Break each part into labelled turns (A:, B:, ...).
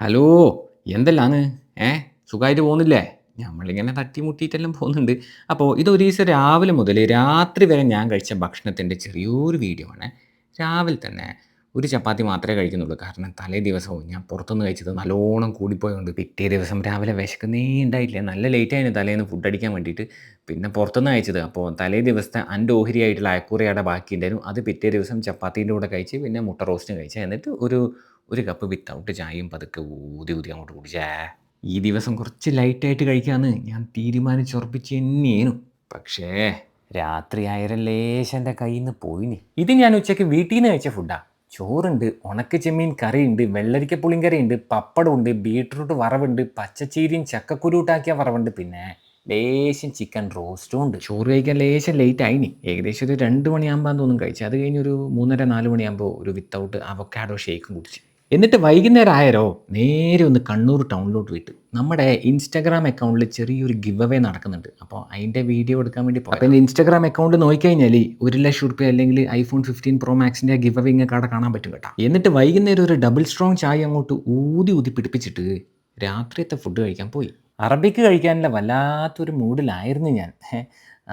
A: Hello എന്തെല്ലാന്ന്? ഏ സുഖമായിട്ട് പോകുന്നില്ലേ? നമ്മളിങ്ങനെ തട്ടിമുട്ടിയിട്ടെല്ലാം പോകുന്നുണ്ട്. അപ്പോൾ ഇത് ഒരു ദിവസം രാവിലെ മുതൽ രാത്രി വരെ ഞാൻ കഴിച്ച ഭക്ഷണത്തിന്റെ ചെറിയൊരു വീഡിയോ ആണ്. രാവിലെ തന്നെ ഒരു ചപ്പാത്തി മാത്രമേ കഴിക്കുന്നുള്ളൂ. കാരണം തലേ ദിവസവും ഞാൻ പുറത്തുനിന്ന് കഴിച്ചത് നല്ലോണം കൂടിപ്പോയതുകൊണ്ട് പിറ്റേ ദിവസം രാവിലെ വിശക്കുന്നേ ഉണ്ടായില്ല. നല്ല ലേറ്റായിരുന്നു തലേന്ന് ഫുഡ് അടിക്കാൻ വേണ്ടിയിട്ട്. പിന്നെ പുറത്തുനിന്ന് കഴിച്ചത്. അപ്പോൾ തലേ ദിവസത്തെ അന്റെ ഓഹരിയായിട്ടുള്ള അയക്കൂറയുടെ ബാക്കി ഉണ്ടായിരുന്നു. അത് പിറ്റേ ദിവസം ചപ്പാത്തീന്റെ കൂടെ കഴിച്ച് പിന്നെ മുട്ട റോസ്റ്റും കഴിച്ച് എന്നിട്ട് ഒരു ഒരു കപ്പ് വിത്തൗട്ട് ചായയും പതുക്കെ ഊതി ഊതി അങ്ങോട്ട് കുടിച്ചേ ഈ ദിവസം കുറച്ച് ലൈറ്റായിട്ട് കഴിക്കാമെന്ന് ഞാൻ തീരുമാനിച്ചുറപ്പിച്ച് തന്നെയേനു. പക്ഷേ രാത്രി ആയിരം ലേശം കയ്യിൽ നിന്ന് പോയിന്. ഇത് ഞാൻ ഉച്ചയ്ക്ക് വീട്ടിൽ നിന്ന് കഴിച്ച ഫുഡാ ചോറുണ്ട് ഉണക്ക ചെമ്മീൻ കറിയുണ്ട് വെള്ളരിക്ക പുളിങ്കറിയുണ്ട് പപ്പടമുണ്ട് ബീട്രൂട്ട് വറവുണ്ട് പച്ചച്ചീരിയും ചക്കക്കുരുട്ടാക്കിയ വറവുണ്ട് പിന്നെ ലേശം ചിക്കൻ റോസ്റ്റും ഉണ്ട്. ചോറ് കഴിക്കാൻ ലേശം ലേറ്റ് ആയിനി. ഏകദേശം ഒരു രണ്ട് മണിയാകുമ്പോൾ തോന്നും കഴിച്ചു അത് കഴിഞ്ഞ് ഒരു മൂന്നര നാല് മണിയാകുമ്പോൾ ഒരു വിത്തൗട്ട് അവക്കാഡോ ഷേക്കും കുടിച്ച്. എന്നിട്ട് വൈകുന്നേരം ആയാലോ നേരെ ഒന്ന് കണ്ണൂർ ടൗണിലോട്ട് വിട്ട്. നമ്മുടെ ഇൻസ്റ്റാഗ്രാം അക്കൗണ്ടിൽ ചെറിയൊരു ഗിവ് അവേ നടക്കുന്നുണ്ട്. അപ്പോൾ അതിന്റെ വീഡിയോ എടുക്കാൻ വേണ്ടി അപ്പോൾ എന്റെ ഇൻസ്റ്റാഗ്രാം അക്കൗണ്ട് നോക്കിക്കഴിഞ്ഞാൽ ഒരു ലക്ഷം റുപ്യ അല്ലെങ്കിൽ ഐഫോൺ ഫിഫ്റ്റീൻ പ്രോ മാക്സിന്റെ ഗിവ് അവേ ഇങ്ങനെ കാണാൻ പറ്റും കേട്ടോ. എന്നിട്ട് വൈകുന്നേരം ഒരു ഡബിൾ സ്ട്രോങ് ചായ അങ്ങോട്ട് ഊതി ഊതി പിടിപ്പിച്ചിട്ട് രാത്രിയത്തെ ഫുഡ് കഴിക്കാൻ പോയി. അറബിക്ക് കഴിക്കാനുള്ള വല്ലാത്തൊരു മൂഡിലായിരുന്നു ഞാൻ.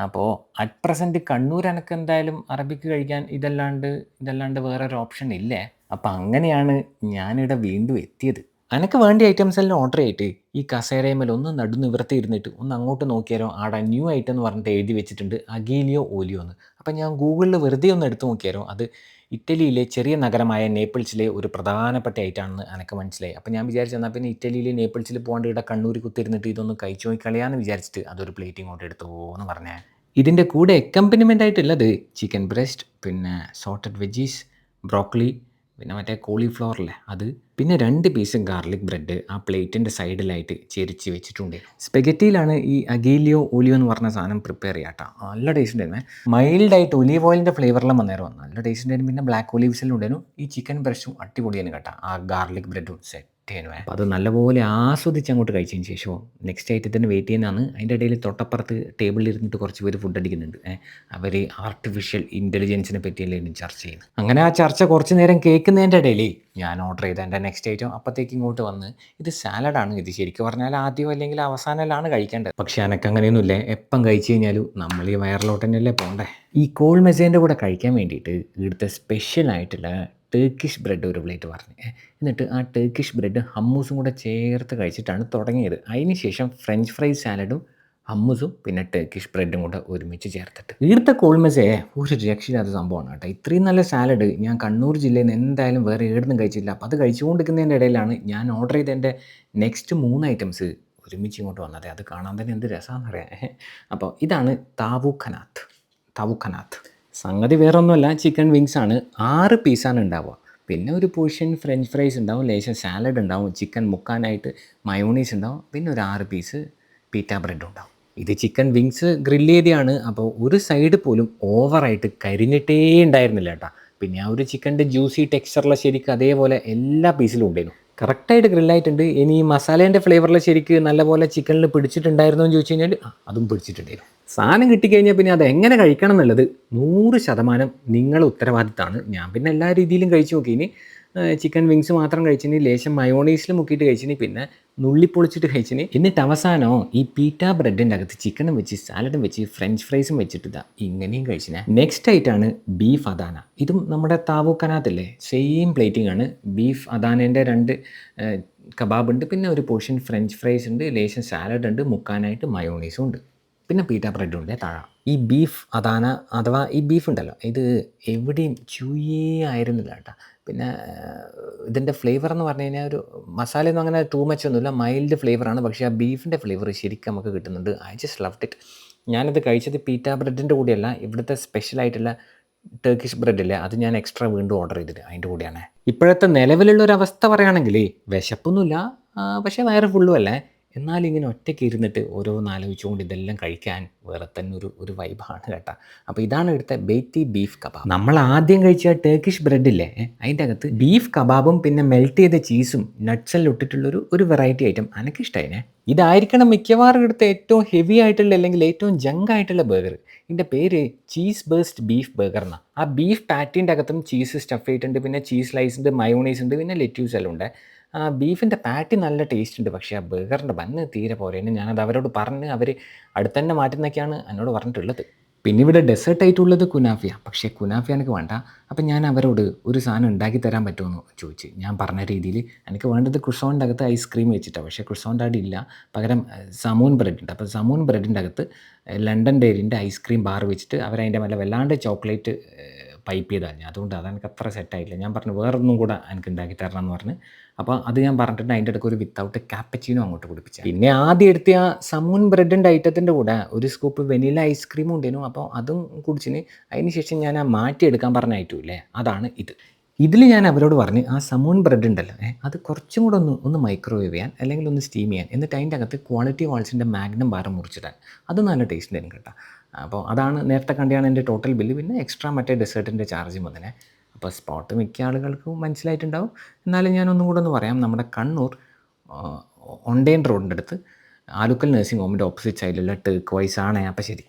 A: അപ്പോൾ അറ്റ് പ്രസന്റ് കണ്ണൂർ എനക്ക് എന്തായാലും അറബിക്ക് കഴിക്കാൻ ഇതല്ലാണ്ട് ഇതല്ലാണ്ട് വേറൊരു ഓപ്ഷൻ ഇല്ലേ? അപ്പം അങ്ങനെയാണ് ഞാനിവിടെ വീണ്ടും എത്തിയത്. അനക്ക് വേണ്ട ഐറ്റംസ് എല്ലാം ഓർഡർ ചെയ്തിട്ട് ഈ കസേരയമ്മൽ ഒന്ന് നടു നിവർത്തി ഇരുന്നിട്ട് ഒന്ന് അങ്ങോട്ട് നോക്കിയാലോ? ആടെ ന്യൂ ഐറ്റം എന്ന് പറഞ്ഞിട്ട് എഴുതി വെച്ചിട്ടുണ്ട്. അഗീലിയോ ഓലിയോ എന്ന്. അപ്പം ഞാൻ ഗൂഗിളിൽ വെറുതെ ഒന്ന് എടുത്ത് നോക്കിയാലോ? അത് ഇറ്റലിയിലെ ചെറിയ നഗരമായ നേപ്പിൾസിലെ ഒരു പ്രധാനപ്പെട്ട ഐറ്റാണെന്ന് എനിക്ക് മനസ്സിലായി. അപ്പം ഞാൻ വിചാരിച്ചു എന്നാൽ പിന്നെ ഇറ്റലിയിലെ നേപ്പിൾസിൽ പോകാണ്ട് ഇവിടെ കണ്ണൂർ കുത്തിരുന്നിട്ട് ഇതൊന്ന് കഴിച്ചു നോക്കി കളയാന്ന് വിചാരിച്ചിട്ട് അതൊരു പ്ലേറ്റ് ഇങ്ങോട്ട് എടുത്തോ എന്ന് പറഞ്ഞേ. ഇതിന്റെ കൂടെ എക്കമ്പനിമെന്റ് ആയിട്ടുള്ളത് ചിക്കൻ ബ്രസ്റ്റ് പിന്നെ സോട്ടഡ് വെജീസ് ബ്രോക്കലി പിന്നെ മറ്റേ കോളിഫ്ലവറില്ലേ അത്. പിന്നെ രണ്ട് പീസ് ഗാർലിക് ബ്രെഡ് ആ പ്ലേറ്റിന്റെ സൈഡിലായിട്ട് ചെരിച്ച് വെച്ചിട്ടുണ്ട്. സ്പെഗറ്റിയിലാണ് ഈ അഗീലിയോ ഒലിയോ എന്ന് പറഞ്ഞ സാധനം പ്രിപ്പയർ ചെയ്യാട്ടോ നല്ല ടേസ്റ്റ് ഉണ്ടായിരുന്നു. മൈൽഡായിട്ട് ഒലീവ് ഓയിലിന്റെ ഫ്ലേവറിലും വന്നേരം നല്ല ടേസ്റ്റ് ഉണ്ടായിരുന്നു. പിന്നെ ബ്ലാക്ക് ഒലീവ്സിലും ഉണ്ടായിരുന്നു. ഈ ചിക്കൻ ബ്രഷും അടിപൊളിയാണ് കേട്ടോ. ആ ഗാർലിക് ബ്രെഡും സെറ്റ് അപ്പോൾ അത് നല്ലപോലെ ആസ്വദിച്ച് അങ്ങോട്ട് കഴിച്ചതിന് ശേഷമോ നെക്സ്റ്റ് ഐറ്റത്തിന് വെയിറ്റ് ചെയ്യുന്നതാണ്. അതിന്റെ ഇടയിൽ തൊട്ടപ്പുറത്ത് ടേബിളിൽ ഇരുന്നിട്ട് കുറച്ച് പേര് ഫുഡ് അടിക്കുന്നുണ്ട്. അവർ ആർട്ടിഫിഷ്യൽ ഇന്റലിജൻസിനെ പറ്റിയല്ലേ ചർച്ച ചെയ്യുന്നത്. അങ്ങനെ ആ ചർച്ച കുറച്ച് നേരം കേൾക്കുന്നതിന്റെ ഇടയിൽ ഞാൻ ഓർഡർ ചെയ്ത എന്റെ നെക്സ്റ്റ് ഐറ്റം അപ്പോഴത്തേക്ക് ഇങ്ങോട്ട് വന്ന് ഇത് സാലഡാണ് ഇത് ശരിക്കും പറഞ്ഞാൽ ആദ്യം അല്ലെങ്കിൽ അവസാനമല്ലാണ് കഴിക്കേണ്ടത്. പക്ഷേ എനക്ക് അങ്ങനെയൊന്നുമില്ല. എപ്പം കഴിച്ചു കഴിഞ്ഞാലും നമ്മൾ ഈ വയറിലോട്ട് തന്നെയല്ലേ പോകണ്ടേ ഈ കോൾ മെസ്സേജിന്റെ കൂടെ കഴിക്കാൻ വേണ്ടിയിട്ട് ഇവിടുത്തെ സ്പെഷ്യൽ ആയിട്ടുള്ള ടേക്കിഷ് ബ്രെഡ് ഒരു പ്ലേറ്റ് പറഞ്ഞു. എന്നിട്ട് ആ ടേക്കിഷ് ബ്രെഡ് ഹമ്മൂസും കൂടെ ചേർത്ത് കഴിച്ചിട്ടാണ് തുടങ്ങിയത്. അതിന് ശേഷം ഫ്രഞ്ച് ഫ്രൈ സാലഡും ഹമ്മൂസും പിന്നെ ടേക്കിഷ് ബ്രെഡും കൂടെ ഒരുമിച്ച് ചേർത്തിട്ട്. ഈർത്ത കോൾമസേ ഒരു രക്ഷയില്ലാത്ത സംഭവമാണ് കേട്ടോ. ഇത്രയും നല്ല സാലഡ് ഞാൻ കണ്ണൂർ ജില്ലയിൽ നിന്ന് എന്തായാലും വേറെ ഏടുന്നും കഴിച്ചില്ല അപ്പോൾ അത് കഴിച്ചുകൊണ്ടിരിക്കുന്നതിന്റെ ഇടയിലാണ് ഞാൻ ഓർഡർ ചെയ്ത എന്റെ നെക്സ്റ്റ് മൂന്ന് ഐറ്റംസ് ഒരുമിച്ച് ഇങ്ങോട്ട് വന്നത്. അത് കാണാൻ തന്നെ എന്ത് രസമാണെന്ന് അറിയാം. അപ്പോൾ ഇതാണ് താവൂഖനാഥ് താവൂഖനാത്ത് സംഗതി വേറെ ഒന്നുമല്ല ചിക്കൻ വിങ്സ് ആണ്. ആറ് പീസാണ് ഉണ്ടാവുക. പിന്നെ ഒരു പോർഷൻ ഫ്രഞ്ച് ഫ്രൈസ് ഉണ്ടാവും ലേശം സാലഡ് ഉണ്ടാവും ചിക്കൻ മുക്കാനായിട്ട് മയോണീസ് ഉണ്ടാവും പിന്നെ ഒരു ആറ് പീസ് പീറ്റ ബ്രെഡ് ഉണ്ടാവും. ഇത് ചിക്കൻ വിങ്സ് ഗ്രില്ല് ചെയ്തതാണ് അപ്പോൾ ഒരു സൈഡ് പോലും ഓവറായിട്ട് കരിഞ്ഞിട്ടേ ഉണ്ടായിരുന്നില്ല കേട്ടോ. പിന്നെ ആ ഒരു ചിക്കന്റെ ജ്യൂസി ടെക്സ്ചറിലെ ശരിക്കും അതേപോലെ എല്ലാ പീസിലും ഉണ്ടായിരുന്നു. കറക്റ്റായിട്ട് ഗ്രില്ലായിട്ടുണ്ട്. ഇനി ഈ മസാലേന്റെ ഫ്ലേവറിൽ ശരിക്ക് നല്ലപോലെ ചിക്കനിൽ പിടിച്ചിട്ടുണ്ടായിരുന്നു എന്ന് ചോദിച്ചു കഴിഞ്ഞാൽ അതും പിടിച്ചിട്ടുണ്ടായിരുന്നു. സാധനം കിട്ടിക്കഴിഞ്ഞാൽ പിന്നെ അത് എങ്ങനെ കഴിക്കണം എന്നുള്ളത് നൂറ് ശതമാനം നിങ്ങളുടെ ഉത്തരവാദിത്തമാണ് ഞാൻ പിന്നെ എല്ലാ രീതിയിലും കഴിച്ചു നോക്കി. ഇനി ചിക്കൻ വിങ്സ് മാത്രം കഴിച്ചിനി ലേശം മയോണീസിൽ മുക്കിയിട്ട് കഴിച്ചിനി പിന്നെ നുള്ളി പൊളിച്ചിട്ട് കഴിച്ചിനി. എന്നിട്ട് അവസാനം ഈ പീറ്റ ബ്രെഡിന്റെ അകത്ത് ചിക്കനും വെച്ച് സാലഡും വെച്ച് ഫ്രഞ്ച് ഫ്രൈസും വെച്ചിട്ട് ഇതാ ഇങ്ങനെയും കഴിച്ചിന്. നെക്സ്റ്റ് ആയിട്ടാണ് ബീഫ് അദാന. ഇതും നമ്മുടെ താവൂക്കനാത്തില്ലേ സെയിം പ്ലേറ്റിംഗ് ആണ്. ബീഫ് അദാനേന്റെ രണ്ട് കബാബ് ഉണ്ട്. പിന്നെ ഒരു പോർഷൻ ഫ്രഞ്ച് ഫ്രൈസ് ഉണ്ട് ലേശം സാലഡ് ഉണ്ട് മുക്കാനായിട്ട് മയോണീസും ഉണ്ട്. പിന്നെ പീറ്റ ബ്രെഡും ഉണ്ട് താഴെ. ഈ ബീഫ് അദാന അഥവാ ഈ ബീഫ് ഉണ്ടല്ലോ ഇത് എവിടെയും ചുയേ ആയിരുന്നില്ല കേട്ടോ. പിന്നെ ഇതിന്റെ ഫ്ലേവർ എന്ന് പറഞ്ഞു കഴിഞ്ഞാൽ ഒരു മസാലയൊന്നും അങ്ങനെ ടൂ മച്ച് ഒന്നുമില്ല. മൈൽഡ് ഫ്ലേവറാണ് പക്ഷേ ആ ബീഫിന്റെ ഫ്ലേവർ ശരിക്കും നമുക്ക് കിട്ടുന്നുണ്ട്. ഐ ജസ്റ്റ് ലവ്ഡ് ഇറ്റ് ഞാനത് കഴിച്ചത് പീറ്റ ബ്രെഡിന്റെ കൂടെയല്ല. ഇവിടുത്തെ സ്പെഷ്യലായിട്ടുള്ള ടർക്കിഷ് ബ്രെഡില്ലേ അത് ഞാൻ എക്സ്ട്രാ വീണ്ടും ഓർഡർ ചെയ്തിട്ട് അതിന്റെ കൂടെയാണ്. ഇപ്പോഴത്തെ നിലവിലുള്ള ഒരു അവസ്ഥ പറയുകയാണെങ്കിൽ വിശപ്പൊന്നുമില്ല. പക്ഷേ വയറ് ഫുള്ളും അല്ലേ? എന്നാലും ഇങ്ങനെ ഒറ്റയ്ക്ക് ഇരുന്നിട്ട് ഓരോന്ന് ആലോചിച്ചുകൊണ്ട് ഇതെല്ലാം കഴിക്കാൻ വേറെ തന്നെ ഒരു ഒരു വൈബാണ് കേട്ടോ. അപ്പോൾ ഇതാണ് ഇവിടുത്തെ ബേറ്റി ബീഫ് കബാബ്. നമ്മൾ ആദ്യം കഴിച്ച ടേക്കിഷ് ബ്രെഡില്ലേ അതിന്റെ അകത്ത് ബീഫ് കബാബും പിന്നെ മെൽറ്റ് ചെയ്ത ചീസും നട്ട്സെല്ലാം ഇട്ടിട്ടുള്ളൊരു ഒരു വെറൈറ്റി ഐറ്റം എനിക്കിഷ്ടമായിനെ ഇതായിരിക്കണം മിക്കവാറും ഇവിടുത്തെ ഏറ്റവും ഹെവി ആയിട്ടുള്ള അല്ലെങ്കിൽ ഏറ്റവും ജങ്ക് ആയിട്ടുള്ള ബർഗർ ഇതിന്റെ പേര് ചീസ് ബേസ്ഡ് ബീഫ് ബർഗർ എന്നാണ് ആ ബീഫ് പാറ്റിന്റെ അകത്തും ചീസ് സ്റ്റഫ് ചെയ്തിട്ടുണ്ട് പിന്നെ ചീസ് സ്ലൈസ് ഉണ്ട് മയോണൈസ് ഉണ്ട് പിന്നെ ലെറ്റ്യൂസ് എല്ലാം ഉണ്ട്. ആ ബീഫിന്റെ പാറ്റി നല്ല ടേസ്റ്റ് ഉണ്ട്. പക്ഷേ ആ ബർഗറിന്റെ ബന്ന് തീരെ പോരേന് ഞാനത് അവരോട് പറഞ്ഞ് അവർ അടുത്ത് തന്നെ മാറ്റുന്നൊക്കെയാണ് എന്നോട് പറഞ്ഞിട്ടുള്ളത്. പിന്നെ ഇവിടെ ഡെസേർട്ട് ആയിട്ടുള്ളത് കുനാഫിയ. പക്ഷേ കുനാഫിയ എനിക്ക് വേണ്ട. അപ്പം ഞാൻ അവരോട് ഒരു സാധനം ഉണ്ടാക്കി തരാൻ പറ്റുമെന്ന് ചോദിച്ചു. ഞാൻ പറഞ്ഞ രീതിയിൽ എനിക്ക് വേണ്ടത് ക്രിസോണിന്റെ അകത്ത് ഐസ്ക്രീം വെച്ചിട്ടാണ് പക്ഷേ ക്രിസോണിന്റെ അവിടെ ഇല്ല. പകരം സമൂൺ ബ്രെഡ് ഉണ്ട്. അപ്പോൾ സമൂൺ ബ്രെഡിന്റെ അകത്ത് ലണ്ടൻ ഡെയറിന്റെ ഐസ്ക്രീം ബാർ വെച്ചിട്ട് അവരതിന്റെ മേലെ വല്ലാണ്ട് ചോക്ലേറ്റ് പൈപ്പ് ചെയ്താൽ ഞാൻ അതുകൊണ്ട് അത് എനിക്ക് അത്ര സെറ്റായില്ല ഞാൻ പറഞ്ഞു വേറൊന്നും കൂടെ എനിക്ക് ഉണ്ടാക്കി തരണം എന്ന് പറഞ്ഞ്. അപ്പോൾ അത് ഞാൻ പറഞ്ഞിട്ട് അതിന്റെ ഇടയ്ക്ക് ഒരു വിത്തൗട്ട് കാപ്പച്ചീനോ അങ്ങോട്ട് കുടിപ്പിച്ചു പിന്നെ ആദ്യം എടുത്ത ആ സമൂൻ ബ്രെഡിന്റെ ഐറ്റത്തിന്റെ കൂടെ ഒരു സ്കൂപ്പ് വെനില ഐസ്ക്രീമും ഉണ്ടായിരുന്നു അപ്പോൾ അതും കുടിച്ചിന്. അതിന് ശേഷം ഞാൻ ആ മാറ്റിയെടുക്കാൻ ഇല്ലേ? അതാണ് ഇത്. ഇതിൽ ഞാൻ അവരോട് പറഞ്ഞ് ആ സമൂൺ ബ്രെഡ് ഉണ്ടല്ലോ അത് കുറച്ചും കൂടെ ഒന്ന് ഒന്ന് മൈക്രോവേവ് ചെയ്യാൻ അല്ലെങ്കിൽ ഒന്ന് സ്റ്റീം ചെയ്യാൻ. എന്നിട്ട് അതിന്റെ അകത്ത് ക്വാളിറ്റി വാൾസിന്റെ മാഗ്നം ബാർ മുറിച്ചിടാൻ. അത് നല്ല ടേസ്റ്റ് ഉണ്ടായിരുന്നു കേട്ടോ. അപ്പോൾ അതാണ് നേരത്തെ കണ്ടിയാണ് എന്റെ ടോട്ടൽ ബില്ല് പിന്നെ എക്സ്ട്രാ മറ്റേ ഡെസേർട്ടിന്റെ ചാർജും വന്നിനെ അപ്പോൾ സ്പോട്ട് മിക്ക ആളുകൾക്കും മനസ്സിലായിട്ടുണ്ടാവും. എന്നാലും ഞാൻ ഒന്നും കൂടെ ഒന്ന് പറയാം. നമ്മുടെ കണ്ണൂർ ഒണ്ടേൻ റോഡിന്റെ അടുത്ത് ആലുക്കൽ നഴ്സിംഗ് ഹോമിന്റെ ഓപ്പോസിറ്റ് സൈഡിലുള്ള ടേക്ക് വൈസ് ആണ്. അപ്പോൾ ശരി.